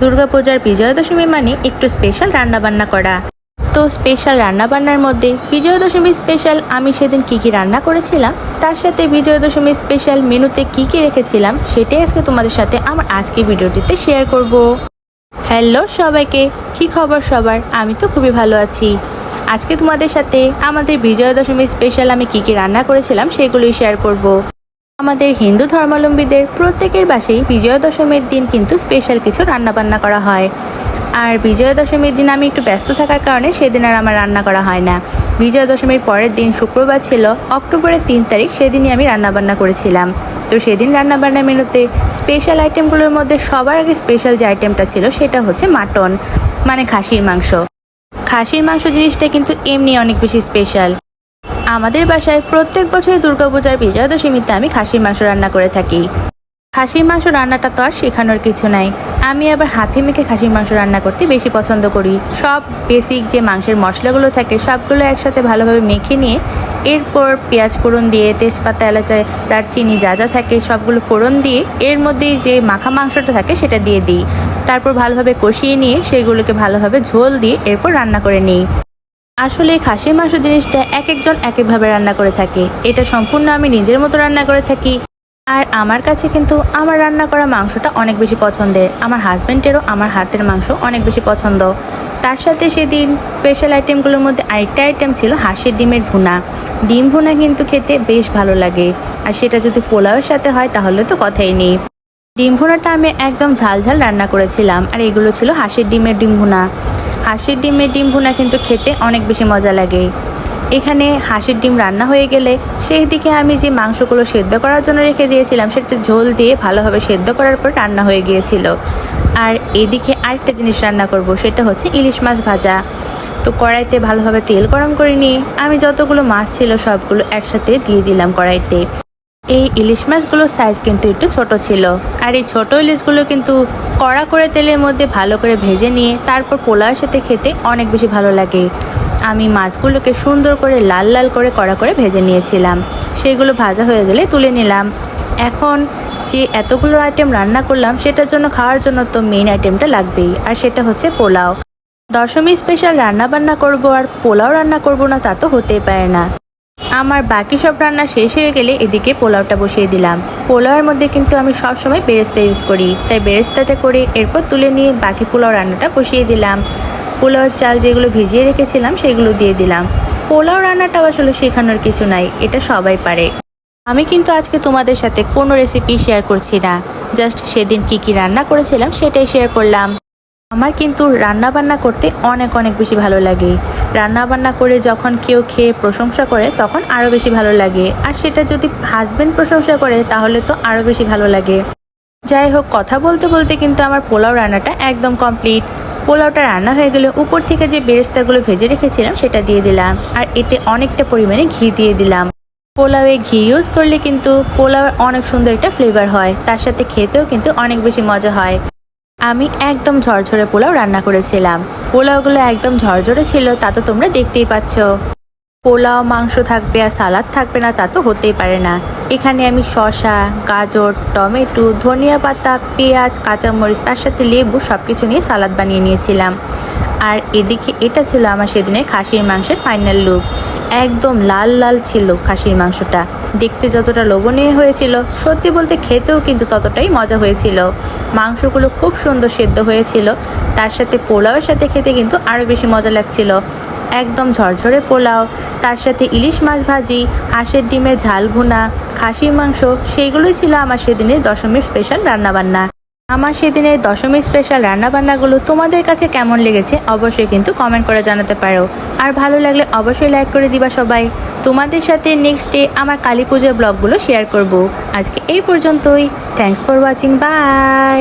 দুর্গাপূজার বিজয়া দশমী মানে একটু স্পেশাল রান্নাবান্না করা। তো স্পেশাল রান্নাবান্নার মধ্যে বিজয়া দশমী স্পেশাল আমি সেদিন কি কি রান্না করেছিলাম, তার সাথে বিজয়া দশমী স্পেশাল মেনুতে কি কি রেখেছিলাম, সেটাই আজকে তোমাদের সাথে আমার আজকে ভিডিওটিতে শেয়ার করব। হ্যালো সবাইকে, কি খবর সবার? আমি তো খুবই ভালো আছি। আজকে তোমাদের সাথে আমাদের বিজয়া দশমী স্পেশাল আমি কি কি রান্না করেছিলাম, সেগুলোই শেয়ার করব। আমাদের হিন্দু ধর্মাবলম্বীদের প্রত্যেকের বাসেই বিজয়া দশমীর দিন কিন্তু স্পেশাল কিছু রান্নাবান্না করা হয়। আর বিজয়া দশমীর দিন আমি একটু ব্যস্ত থাকার কারণে সেদিন আর আমার রান্না করা হয় না। বিজয়া দশমীর পরের দিন শুক্রবার ছিল, অক্টোবরের তিন তারিখ সেদিনই আমি রান্নাবান্না করেছিলাম। তো সেদিন রান্নাবান্না মেনুতে স্পেশাল আইটেমগুলোর মধ্যে সবার আগে স্পেশাল যে আইটেমটা ছিল সেটা হচ্ছে মাটন মানে খাসির মাংস। খাসির মাংস জিনিসটা কিন্তু এমনি অনেক বেশি স্পেশাল আমাদের বাসায় প্রত্যেক বছর দুর্গাপূজার বিজয়া দশমীতে আমি খাসির মাংস রান্না করে থাকি। খাসির মাংস রান্নাটা তো আর শেখানোর কিছু নাই। আমি আবার হাতে মেখে খাসির মাংস রান্না করতে বেশি পছন্দ করি। সব বেসিক যে মাংসের মশলাগুলো থাকে, সবগুলো একসাথে ভালোভাবে মেখে নিয়ে এরপর পেঁয়াজ ফোড়ন দিয়ে, তেজপাতা, এলাচা, দারচিনি যা যা থাকে সবগুলো ফোড়ন দিয়ে এর মধ্যে যে মাখা মাংসটা থাকে সেটা দিয়ে দিই। তারপর ভালোভাবে কষিয়ে নিয়ে সেগুলোকে ভালোভাবে ঝোল দিয়ে এরপর রান্না করে নিই। আসলে খাসির মাংস জিনিসটা এক একজন এক একভাবে রান্না করে থাকে। এটা সম্পূর্ণ আমি নিজের মতো রান্না করে থাকি। আর আমার কাছে কিন্তু আমার রান্না করা মাংসটা অনেক বেশি পছন্দের। আমার হাজব্যান্ডেরও আমার হাতের মাংস অনেক বেশি পছন্দ। তার সাথে সেদিন স্পেশাল আইটেমগুলোর মধ্যে আরেকটা আইটেম ছিল হাঁসের ডিমের ভুনা। ডিম ভুনা কিন্তু খেতে বেশ ভালো লাগে। আর সেটা যদি পোলাওয়ের সাথে হয় তাহলে তো কথাই নেই। ডিম ভুনাটা আমি একদম ঝাল ঝাল রান্না করেছিলাম, আর এগুলো ছিল হাঁসের ডিমের ডিম ভুনা। হাঁসের ডিমের ডিম ভুনা কিন্তু খেতে অনেক বেশি মজা লাগে। এখানে হাঁসের ডিম রান্না হয়ে গেলে সেই দিকে আমি যে মাংসগুলো সেদ্ধ করার জন্য রেখে দিয়েছিলাম, সেটা ঝোল দিয়ে ভালোভাবে সেদ্ধ করার পর রান্না হয়ে গিয়েছিল। আর এদিকে আরেকটা জিনিস রান্না করব, সেটা হচ্ছে ইলিশ মাছ ভাজা। তো কড়াইতে ভালোভাবে তেল গরম করে নিয়ে আমি যতগুলো মাছ ছিল সবগুলো একসাথে দিয়ে দিলাম কড়াইতে। এই ইলিশ মাছগুলোর সাইজ কিন্তু একটু ছোট ছিল। আর এই ছোট ইলিশগুলো কিন্তু কড়া করে তেলের মধ্যে ভালো করে ভেজে নিয়ে তারপর পোলাওয়ের সাথে খেতে অনেক বেশি ভালো লাগে। আমি মাছগুলোকে সুন্দর করে লাল লাল করে কড়া করে ভেজে নিয়েছিলাম। সেইগুলো ভাজা হয়ে গেলে তুলে নিলাম। এখন যে এতগুলো আইটেম রান্না করলাম, সেটার জন্য খাওয়ার জন্য তো মেইন আইটেমটা লাগবেই, আর সেটা হচ্ছে পোলাও। দশমী স্পেশাল রান্না বান্না করব আর পোলাও রান্না করব না তা তো হতেই পারে না। আমার বাকি সব রান্না শেষ হয়ে গেলে এদিকে পোলাওটা বসিয়ে দিলাম। পোলাওয়ের মধ্যে কিন্তু আমি সবসময় বেরেস্তা ইউজ করি। তাই বেরেস্তাতে করে এরপর তুলে নিয়ে বাকি পোলাও রান্নাটা বসিয়ে দিলাম। পোলাওয়ের চাল যেগুলো ভিজিয়ে রেখেছিলাম সেগুলো দিয়ে দিলাম। পোলাও রান্নাটাও আসলে শেখানোর কিছু নাই, এটা সবাই পারে। আমি কিন্তু আজকে তোমাদের সাথে কোনো রেসিপি শেয়ার করছি না। জাস্ট সেদিন কি কি রান্না করেছিলাম সেটাই শেয়ার করলাম। আমার কিন্তু রান্না বান্না করতে অনেক অনেক বেশি ভালো লাগে। রান্না বান্না করে যখন কেউ খেয়ে প্রশংসা করে, তখন আরও বেশি ভালো লাগে। আর সেটা যদি হাজবেন্ড প্রশংসা করে, তাহলে তো আরও বেশি ভালো লাগে। যাই হোক, কথা বলতে বলতে কিন্তু আমার পোলাও রান্নাটা একদম কমপ্লিট পোলাওটা রান্না হয়ে গেলে উপর থেকে যে বেরেস্তাগুলো ভেজে রেখেছিলাম, সেটা দিয়ে দিলাম। আর এতে অনেকটা পরিমাণে ঘি দিয়ে দিলাম। পোলাওয়ে ঘি ইউজ করলে কিন্তু পোলাওয়ের অনেক সুন্দর একটা ফ্লেভার হয়। তার সাথে খেতেও কিন্তু অনেক বেশি মজা হয়। আমি একদম ঝরঝরে পোলাও রান্না করেছিলাম। পোলাওগুলো একদম ঝরঝরে ছিল, তা তো তোমরা দেখতেই পাচ্ছ। পোলাও, মাংস থাকবে আর সালাদ থাকবে না, তা তো হতেই পারে না। এখানে আমি শসা, গাজর, টমেটো, ধনিয়া পাতা, পেঁয়াজ, কাঁচামরিচ, তার সাথে লেবু সব কিছু নিয়ে সালাদ বানিয়ে নিয়েছিলাম। আর এদিকে এটা ছিল আমার সেদিনের খাসির মাংসের ফাইনাল লুক একদম লাল লাল ছিল খাসির মাংসটা। দেখতে যতটা লোভনীয় হয়েছিল, সত্যি বলতে খেতেও কিন্তু ততটাই মজা হয়েছিল। মাংসগুলো খুব সুন্দর সেদ্ধ হয়েছিল, তার সাথে পোলাওয়ের সাথে খেতে কিন্তু আরও বেশি মজা লাগছিল। একদম ঝরঝরে পোলাও, তার সাথে ইলিশ মাছ ভাজি, হাঁসের ডিমের ঝাল ভুনা, খাসির মাংস, সেইগুলোই ছিল আমার সেদিনের দশমীর স্পেশাল রান্নাবান্না। আমার সেদিনের দশমী স্পেশাল রান্নাবান্নাগুলো তোমাদের কাছে কেমন লেগেছে অবশ্যই কিন্তু কমেন্ট করে জানাতে পারো। আর ভালো লাগলে অবশ্যই লাইক করে দিবা সবাই। তোমাদের সাথে নেক্সট ডে আমার কালী পুজোর ব্লগগুলো শেয়ার করব। আজকে এই পর্যন্তই। Thanks for watching by